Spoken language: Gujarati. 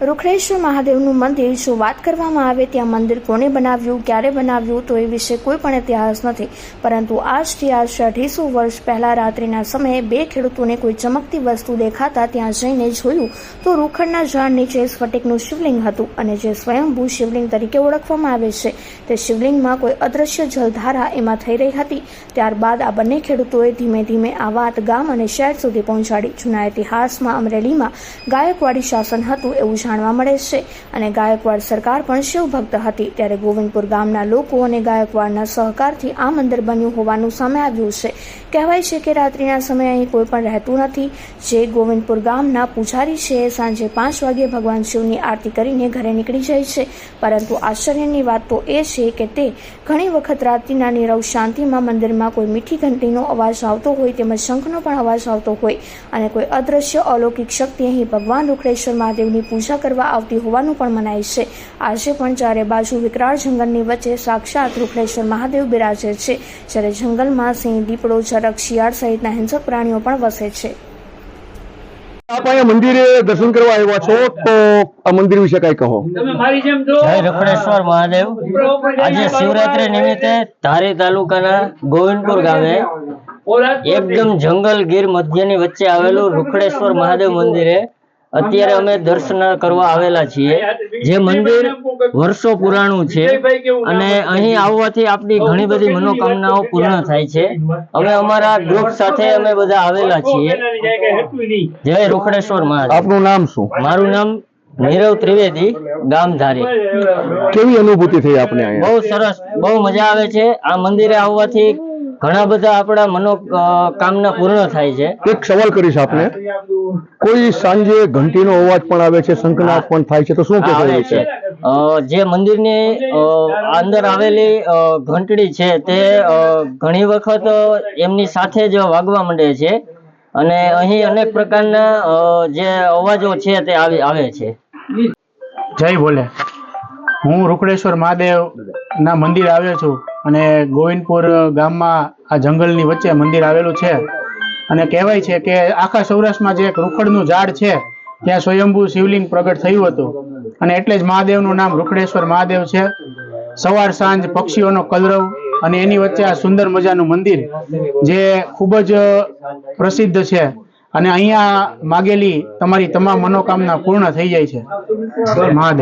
રૂખડેશ્વર મહાદેવનું મંદિર જો વાત કરવામાં આવે ત્યાં મંદિર કોણે બનાવ્યું, ક્યારે બનાવ્યું, તો એ વિશે કોઈ પણ ઇતિહાસ નથી. પરંતુ આજથી આશરે અઢીસો વર્ષ પહેલા રાત્રિના સમયે બે ખેડૂતોને કોઈ ચમકતી વસ્તુ દેખાતા ત્યાં જઈને જોયું તો રૂખડના ઝાડ નીચે સ્ફટિકનું શિવલિંગ હતું અને જે સ્વયંભૂ શિવલિંગ તરીકે ઓળખવામાં આવે છે, તે શિવલિંગમાં કોઈ અદ્રશ્ય જલધારા એમાં થઈ રહી હતી. ત્યારબાદ આ બંને ખેડૂતોએ ધીમે ધીમે આ વાત ગામ અને શહેર સુધી પહોંચાડી. જૂના ઇતિહાસમાં અમરેલીમાં ગાયકવાડી શાસન હતું એવું જાણવા મળે છે. અને ગાયકવાડ સરકાર પણ શિવભક્ત હતી. ત્યારે ગોવિંદપુર ગામના લોકો અને ગાયકવાડના સહકારથી આ મંદિર બન્યું હોવાનું સામે આવ્યું છે. કહેવાય છે કે રાત્રિના સમયે અહીં કોઈ પણ રહેતું નથી. જે ગોવિંદપુર ગામના પૂજારી છે સાંજે પાંચ વાગ્યે ભગવાન શિવની આરતી કરીને ઘરે નીકળી જાય છે. પરંતુ આશ્ચર્યની વાત તો એ છે કે તે ઘણી વખત રાત્રિના નીરવ શાંતિમાં મંદિરમાં કોઈ મીઠી ઘંટીનો અવાજ આવતો હોય તેમજ શંખનો પણ અવાજ આવતો હોય. અને કોઈ અદ્રશ્ય અલૌકિક શક્તિ અહીં ભગવાન રૂખડેશ્વર મહાદેવની પૂજા કરવા આવતી હોવાનું પણ મનાય છે. આજે પણ ચારે બાજુ વિકરાળ જંગલની વચ્ચે સાક્ષાત રૂખડેશ્વર મહાદેવ બિરાજે છે. જ્યારે જંગલમાં સિંહ દીપડો ચરક શિયાળ સહિતના હિંસક પ્રાણીઓ પણ વસે છે. આપ અહીંયા મંદિરે દર્શન કરવા આવ્યા છો તો આ મંદિર વિશે કઈ કહો. તમે મારી જેમ જો જય રખડેશ્વર મહાદેવ. આજે શિવરાત્રી નિમિત્તે ધારી તાલુકાના ગોવિંદપુર ગામે એકદમ જંગલ ગીર મધ્યની વચ્ચે આવેલું રૂખડેશ્વર મહાદેવ મંદિરે અત્યારે અમે દર્શન કરવા આવેલા છીએ. જે મંદિર વર્ષો પુરાણું છે. અને અહીં આવવાથી આપણી ઘણી બધી મનોકામનાઓ પૂર્ણ થાય છે. અમે અમારા ગ્રુપ સાથે અમે બધા આવેલા છીએ. જય રોકડેશ્વર મહારાજ. આપનું નામ શું? મારું નામ નીરવ ત્રિવેદી ગામધારી. કેવી અનુભૂતિ થઈ આપને બહુ સરસ બહુ મજા આવે છે. આ મંદિરે આવવાથી ઘણા બધા આપણા મનો કામના પૂર્ણ થાય છે. એક સવાલ કરીશ આપને. કોઈ સાંજે ઘંટીનો અવાજ પણ આવે છે શંખનાદ પણ થાય છે તો શું વિશે છે? જે મંદિરની અંદર આવેલી ઘંટડી છે તે ઘણી વખત એમની સાથે જ વાગવા માંડે છે અને અહીં અનેક પ્રકારના જે અવાજો છે તે આવે આવે છે. જય ભોલે. હું રૂકડેશ્વર મહાદેવ ના મંદિર આવ્યો છું. અને ગોવિંદપુર ગામમાં આ જંગલની વચ્ચે મંદિર આવેલું છે. અને કહેવાય છે કે આખા સૌરાષ્ટ્રમાં જે એક રૂખડનું ઝાડ છે, ત્યાં સ્વયંભૂ શિવલિંગ પ્રગટ થયું હતું. અને એટલે જ મહાદેવનું નામ રૂખડેશ્વર મહાદેવ છે. સવાર સાંજ પક્ષીઓનો કલરવ અને એની વચ્ચે આ સુંદર મજાનું મંદિર, જે ખૂબ જ પ્રસિદ્ધ છે. અને અહીંયા માગેલી તમારી તમામ મનોકામના પૂર્ણ થઈ જાય છે. મહાદેવ.